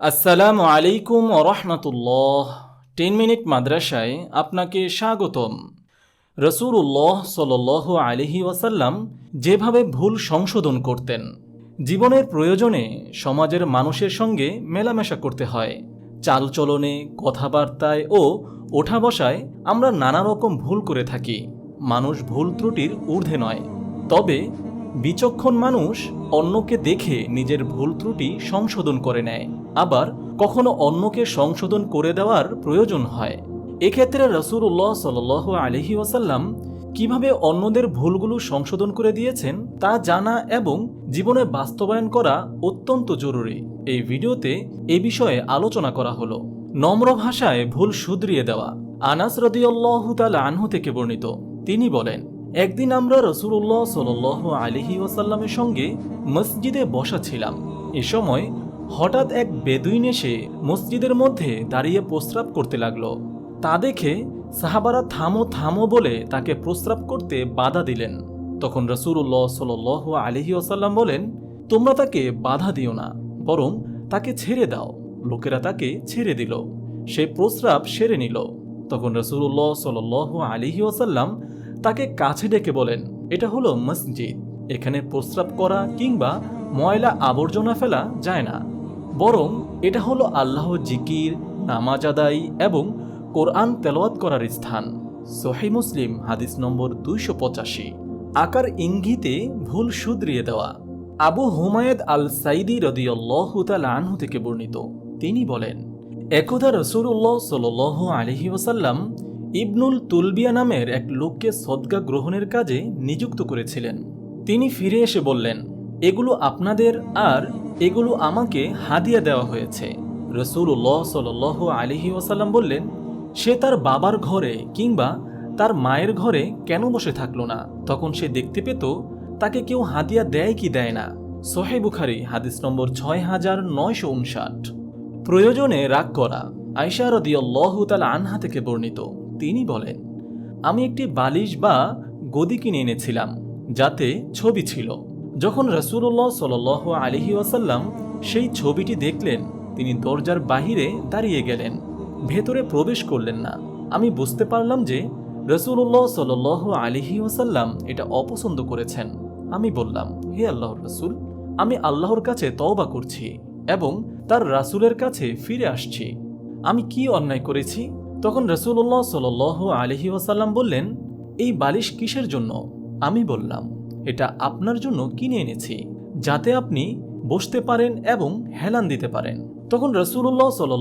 আসসালামু আলাইকুম রহমতুল্লাহ। Ten minute মাদ্রাসায় আপনাকে স্বাগতম। রসুল্লাহ সাল আলহি ওয়াসাল্লাম যেভাবে ভুল সংশোধন করতেন, জীবনের প্রয়োজনে সমাজের মানুষের সঙ্গে মেলামেশা করতে হয়। চালচলনে, কথাবার্তায় ও ওঠা বসায় আমরা নানা রকম ভুল করে থাকি। মানুষ ভুল ত্রুটির ঊর্ধ্বে নয়। তবে বিচক্ষণ মানুষ অন্যকে দেখে নিজের ভুল ত্রুটি সংশোধন করে নেয়। আবার কখনো অন্যকে সংশোধন করে দেওয়ার প্রয়োজন হয়। এক্ষেত্রে রসুল্লাহ সাল আলহি ওয়াসাল্লাম কীভাবে অন্যদের ভুলগুলো সংশোধন করে দিয়েছেন তা জানা এবং জীবনে বাস্তবায়ন করা অত্যন্ত জরুরি। এই ভিডিওতে এ বিষয়ে আলোচনা করা হলো। নম্র ভাষায় ভুল শুধরিয়ে দেওয়া। আনাস রদিয়াল্লাহ তাল আনহু থেকে বর্ণিত। তিনি বলেন একদিন আমরা রসুল্লাহ সাল আলহি ওয়াসাল্লামের সঙ্গে মসজিদে বসা ছিলাম। এ সময় হঠাৎ এক বেদুইন এসে মসজিদের মধ্যে দাঁড়িয়ে প্রস্রাব করতে লাগল। তা দেখে সাহাবারা থামো থামো বলে তাকে প্রস্রাব করতে বাধা দিলেন। তখন রসুল্লাহ সাল আলহি ওসাল্লাম বলেন, তোমরা তাকে বাধা দিও না, বরং তাকে ছেড়ে দাও। লোকেরা তাকে ছেড়ে দিল। সে প্রস্রাব সেরে নিল। তখন রসুল্লাহ সাল আলিহি ওসাল্লাম তাকে কাছে ডেকে বলেন, এটা হলো মসজিদ। এখানে প্রস্রাব করা কিংবা ময়লা আবর্জনা ফেলা যায় না। বরং এটা হলো আল্লাহ জিকির, নামাজ আদায় এবং কোরআন তেলাওয়াত করার স্থান। সোহে মুসলিম, হাদিস নম্বর দুইশো পঁচাশি। আকার ইঙ্গিতে ভুল শুধরিয়ে দেওয়া। আবু হুমায়দ আল সাইদি রদিয়াল্লাহ আনহু থেকে বর্ণিত। তিনি বলেন, একদা রসুল্লাহ সাল আলহি ওসাল্লাম ইবনুল তুলবিয়া নামের এক লোককে সদ্গা গ্রহণের কাজে নিযুক্ত করেছিলেন। তিনি ফিরে এসে বললেন, এগুলো আপনাদের আর এগুলো আমাকে হাদিয়া দেওয়া হয়েছে। রসুল্লাহ সাল আলিহি ওসাল্লাম বললেন, সে তার বাবার ঘরে কিংবা তার মায়ের ঘরে কেন বসে থাকল না? তখন সে দেখতে পেত, তাকে কেউ হাদিয়া দেয় কি দেয় না? সোহে বুখারি, হাদিস নম্বর ছয় হাজার নয়শো উনষাট। প্রয়োজনে রাগ করা আয়সা রদিয়াল্লাহ তাল আনহা থেকে বর্ণিত। তিনি বলেন, আমি একটি বালিশ বা গদি কিনে এনেছিলাম, যাতে ছবি ছিল। যখন রসুল্লাহ সাল আলিহি ওয়াসাল্লাম সেই ছবিটি দেখলেন, তিনি দরজার বাহিরে দাঁড়িয়ে গেলেন, ভেতরে প্রবেশ করলেন না। আমি বুঝতে পারলাম যে রসুল্লাহ সাল আলিহি ওয়াসাল্লাম এটা অপছন্দ করেছেন। আমি বললাম, হে আল্লাহর রসুল, আমি আল্লাহর কাছে তওবা করছি এবং তার রাসুলের কাছে ফিরে আসছি। আমি কি অন্যায় করেছি? তখন রসুল্লাহ সাল আলহি ওয়াসাল্লাম বললেন, এই বালিশ কিসের জন্য? আমি বললাম, এটা আপনার জন্য কিনে এনেছি, যাতে আপনি বসতে পারেন এবং হেলান দিতে পারেন। তখন রসুল্লাহ সাল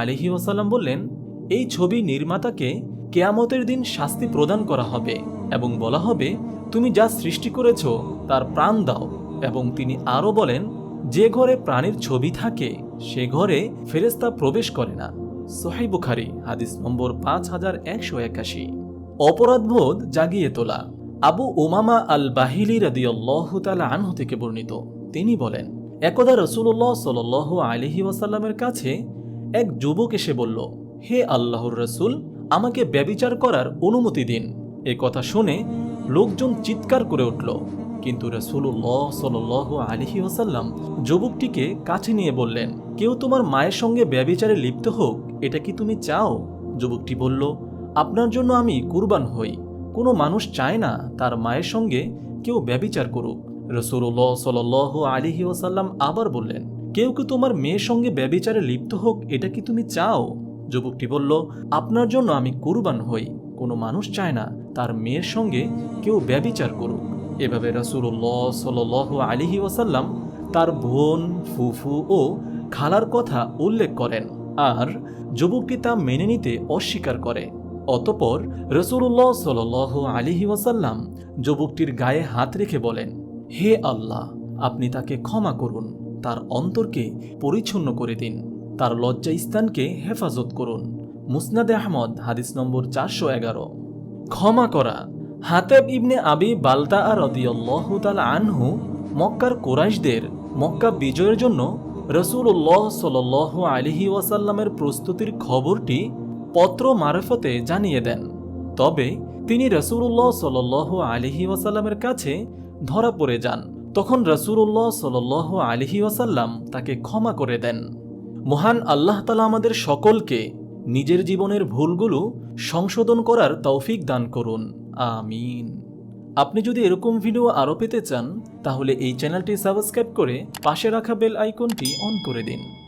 আলহি ওয়াসাল্লাম বললেন, এই ছবি নির্মাতাকে কেয়ামতের দিন শাস্তি প্রদান করা হবে এবং বলা হবে, তুমি যা সৃষ্টি করেছ তার প্রাণ দাও। এবং তিনি আরও বলেন, যে ঘরে প্রাণীর ছবি থাকে, সে ঘরে ফেরেস্তা প্রবেশ করে না। সোহাই বুখারি, হাদিস নম্বর পাঁচ হাজার একশো একাশি। অপরাধবোধ জাগিয়ে তোলা। আবু ওমামা আল বাহিলি রাদিয়াল্লাহ তালা আনহু থেকে বর্ণিত। তিনি বলেন, একদা রসুল্লাহ সাল আলহি ওয়াসাল্লামের কাছে এক যুবক এসে বলল, হে আল্লাহর রসুল, আমাকে ব্যবিচার করার অনুমতি দিন এ কথা শুনে লোকজন চিৎকার করে উঠল। কিন্তু রসুল্লাহ সাল আলহি ওসাল্লাম যুবকটিকে কাছে নিয়ে বললেন, কেউ তোমার মায়ের সঙ্গে ব্যবিচারে লিপ্ত হোক, এটা কি তুমি চাও? যুবকটি বলল, আপনার জন্য আমি কুরবান হই। কোনো মানুষ চায় না তার মায়ের সঙ্গে কেউ ব্যবিচার করুক। রসুল্লাহ সাল আলিহি ওসাল্লাম আবার বললেন, কেউ কি তোমার মেয়ের সঙ্গে ব্যবিচারে লিপ্ত হোক, এটা কি তুমি চাও? যুবকটি বলল, আপনার জন্য আমি কুরবান হই। কোনো মানুষ চায় না তার মেয়ের সঙ্গে কেউ ব্যবিচার করুক। এভাবে রসুল্লাহ সাল আলিহি ওসাল্লাম তার বোন, ফুফু ও খালার কথা উল্লেখ করেন আর যুবকটি তা মেনে নিতে অস্বীকার করে। অতপর রসুল্লাহ সাল আলিহি ওয়াসাল্লাম যুবকটির গায়ে হাত রেখে বলেন, হে আল্লাহ, আপনি তাকে ক্ষমা করুন, তার অন্তরকে পরিচ্ছন্ন করে দিন, তার লজ্জা স্থানকে হেফাজত করুন। মুসনাদে আহমদ, হাদিস নম্বর চারশো এগারো। ক্ষমা করা হাতেব ইবনে আবি বালতা আর রদিয়াল্লাহতাল আনহু মক্কার কোরাইশদের মক্কা বিজয়ের জন্য রসুল্লাহ সাল আলিহি ওয়াসাল্লামের প্রস্তুতির খবরটি পত্র মারফতে জানিয়ে দেন। তবে তিনি রসুল্লাহ সাল আলিহি ওয়াসাল্লামের কাছে ধরা পড়ে যান। তখন রসুল্লাহ সাল আলিহি ওয়াসাল্লাম তাকে ক্ষমা করে দেন। মহান আল্লাহ তালা আমাদের সকলকে নিজের জীবনের ভুলগুলো সংশোধন করার তৌফিক দান করুন। আমিন। আপনি যদি এরকম ভিডিও আরও পেতে চান, তাহলে এই চ্যানেলটি সাবস্ক্রাইব করে পাশে রাখা বেল আইকনটি অন করে দিন।